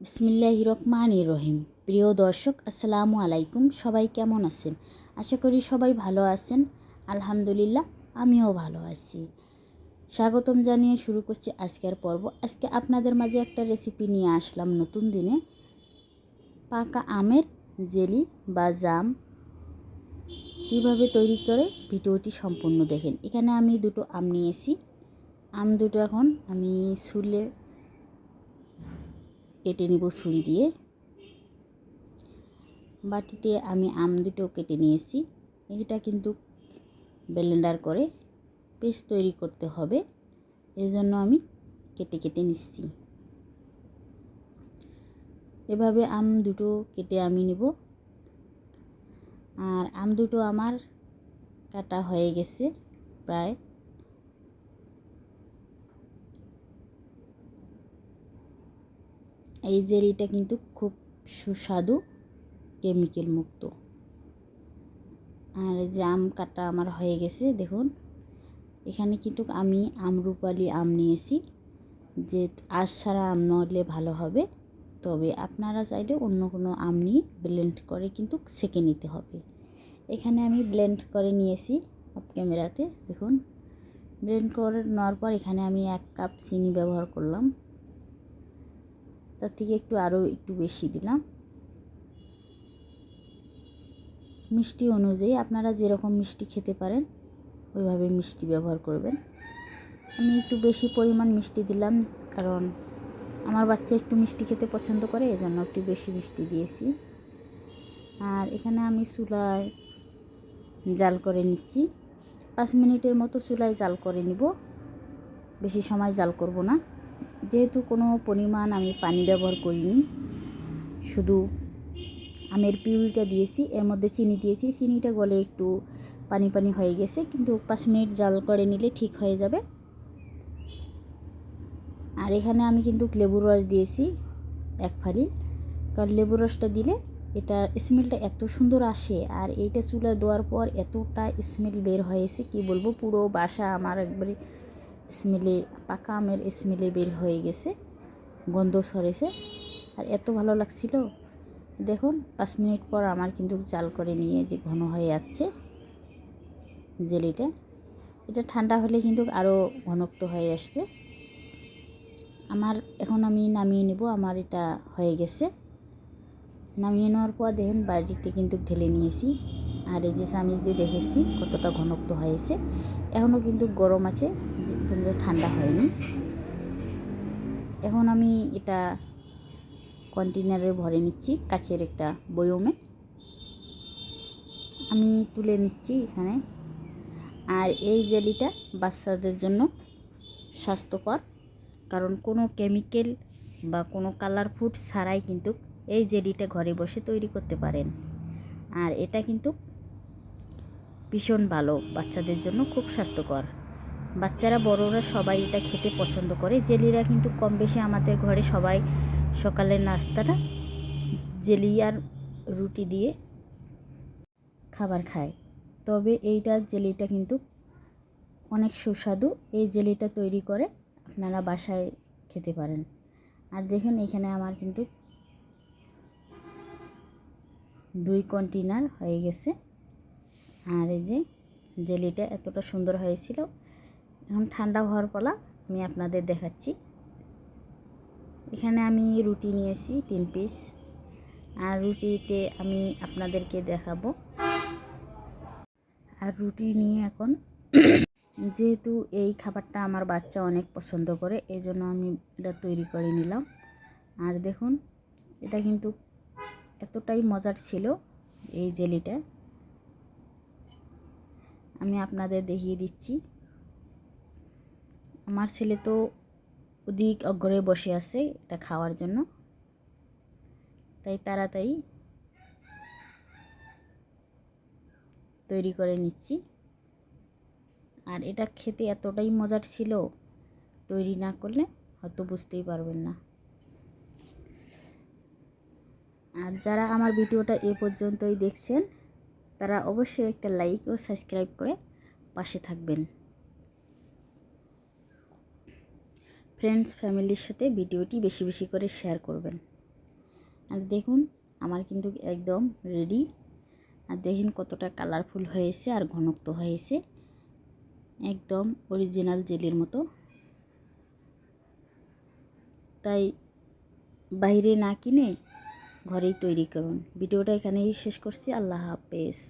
বিসমিল্লাহ রহমান রহিম। প্রিয় দর্শক, আসসালামু আলাইকুম। সবাই কেমন আছেন? আশা করি সবাই ভালো আছেন। আলহামদুলিল্লাহ, আমিও ভালো আছি। স্বাগতম জানিয়ে শুরু করছি আজকের পর্ব। আজকে আপনাদের মাঝে একটা রেসিপি নিয়ে আসলাম নতুন দিনে। পাকা আমের জেলি বা জাম কীভাবে তৈরি করে ভিডিওটি সম্পূর্ণ দেখেন। এখানে আমি দুটো আম নিয়েছি। আম দুটো এখন আমি শুলে কেটে নিব ছুরি দিয়ে। বাটিতে আমি আম দুটো কেটে নিয়েছি। এটা কিন্তু ব্লেন্ডার করে পেস্ট তৈরি করতে হবে। এই জন্য আমি কেটে কেটে নিচ্ছি। এভাবে আম দুটো কেটে আমি নিব। আর আম দুটো আমার কাটা হয়ে গেছে প্রায় এই জেলিটা কিন্তু খুব সুস্বাদু কেমিক্যাল মুক্ত। আর যে আম কাটা আমার হয়ে গেছে, দেখুন। এখানে কিন্তু আমি আমরুপালি আম নিয়েছি, যে আজ ছাড়া আম নলে ভালো হবে। তবে আপনারা চাইলে অন্য কোনো আম নিয়ে ব্লেন্ড করে কিন্তু সেঁকে নিতে হবে। এখানে আমি ব্লেন্ড করে নিয়েছি ক্যামেরাতে দেখুন। ব্লেন্ড করে নেওয়ার পর এখানে আমি এক কাপ চিনি ব্যবহার করলাম। তার থেকে একটু আরও একটু বেশি দিলাম। মিষ্টি অনুযায়ী আপনারা যেরকম মিষ্টি খেতে পারেন, ওইভাবে মিষ্টি ব্যবহার করবেন। আমি একটু বেশি পরিমাণ মিষ্টি দিলাম কারণ আমার বাচ্চা একটু মিষ্টি খেতে পছন্দ করে, এজন্য একটু বেশি মিষ্টি দিয়েছি। আর এখানে আমি চুলায় জাল করে নিচ্ছি। পাঁচ মিনিটের মতো চুলায় জাল করে নিব। বেশি সময় জাল করব না। যেহেতু কোনো পরিমাণ আমি পানি ব্যবহার করিনি, শুধু আমের পিউরিটা দিয়েছি, এর মধ্যে চিনি দিয়েছি, চিনিটা গলে একটু পানি পানি হয়ে গেছে, কিন্তু পাঁচ মিনিট জাল করে নিলে ঠিক হয়ে যাবে। আর এখানে আমি কিন্তু লেবুর রস দিয়েছি এক ফালি, কারণ লেবুর রসটা দিলে এটা স্মেলটা এত সুন্দর আসে, আর এইটা চুলা দেওয়ার পর এতটা স্মেল বের হয়েছে, কি বলব, পুরো বাসা আমার একবারে স্মেলে, পাকা আমের স্মেলে বের হয়ে গেছে, গন্ধ সরেছে। আর এত ভালো লাগছিল। দেখুন, পাঁচ মিনিট পর আমার কিন্তু জাল করে নিয়ে যে ঘন হয়ে যাচ্ছে জেলিটা, এটা ঠান্ডা হলে কিন্তু আরও ঘনত্ব হয়ে আসবে। আমার এখন আমি নামিয়ে নেব, আমার এটা হয়ে গেছে। নামিয়ে নেওয়ার পর দেখেন বাড়িটি কিন্তু ঢেলে নিয়েছি। আর এই যে চামিচ দিয়ে দেখেছি কতটা ঘনত্ব হয়েছে। এখনও কিন্তু গরম আছে। কিন্তু ঠান্ডা হয়নি। এখন আমি এটা কন্টেনারে ভরে নিচ্ছি কাছের একটা বয়মে। আমি তুলে নিচ্ছি এখানে। আর এই জেলিটা বাচ্চাদের জন্য স্বাস্থ্যকর, কারণ কোনো কেমিক্যাল বা কোনো কালার ফুড ছাড়াই কিন্তু এই জেলিটা ঘরে বসে তৈরি করতে পারেন। আর এটা কিন্তু ভীষণ ভালো, বাচ্চাদের জন্য খুব স্বাস্থ্যকর। বাচ্চারা, বড়রা সবাই এটা খেতে পছন্দ করে। জেলিরা কিন্তু কম বেশি আমাদের ঘরে সবাই সকালের নাস্তাটা জেলি আর রুটি দিয়ে খাবার খায়। তবে এইটা জেলিটা কিন্তু অনেক সুস্বাদু। এই জেলিটা তৈরি করে আপনারা বাসায় খেতে পারেন। আর দেখুন, এখানে আমার কিন্তু দুই কন্টেনার হয়ে গেছে। আর এই যে জেলিটা এতটা সুন্দর হয়েছিল এখন ঠান্ডা হওয়ার পলা আমি আপনাদের দেখাচ্ছি। এখানে আমি রুটি নিয়েছি, তিন পিস আর রুটিতে আমি আপনাদেরকে দেখাবো। আর রুটি নিয়ে এখন যেহেতু এই খাবারটা আমার বাচ্চা অনেক পছন্দ করে এই জন্য আমি এটা তৈরি করে নিলাম। আর দেখুন, এটা কিন্তু এতটাই মজার ছিল এই জেলিটা। আমি আপনাদের দেখিয়ে দিচ্ছি। আমার ছেলে তো ওদিক অগ্রে বসে আছে এটা খাওয়ার জন্য। তাই তাড়াতাড়ি তৈরি করে নিচ্ছি। আর এটা খেতে এতটাই মজার ছিল, তৈরি না করলে হয়তো বুঝতেই পারবেন না। আর যারা আমার ভিডিওটা এ পর্যন্তই দেখছেন, তারা অবশ্যই একটা লাইক ও সাবস্ক্রাইব করে পাশে থাকবেন। ফ্রেন্ডস ফ্যামিলির সাথে ভিডিওটি বেশি বেশি করে শেয়ার করবেন। আর দেখুন, আমার কিন্তু একদম রেডি আর দেখুন কতটা কালারফুল হয়েছে আর ঘনত্ব হয়েছে। একদম অরিজিনাল জেলির মতো। তাই বাইরে না কিনে ঘরেই তৈরি করুন। ভিডিওটা এখানেই শেষ করছি। আল্লাহ হাফেজ।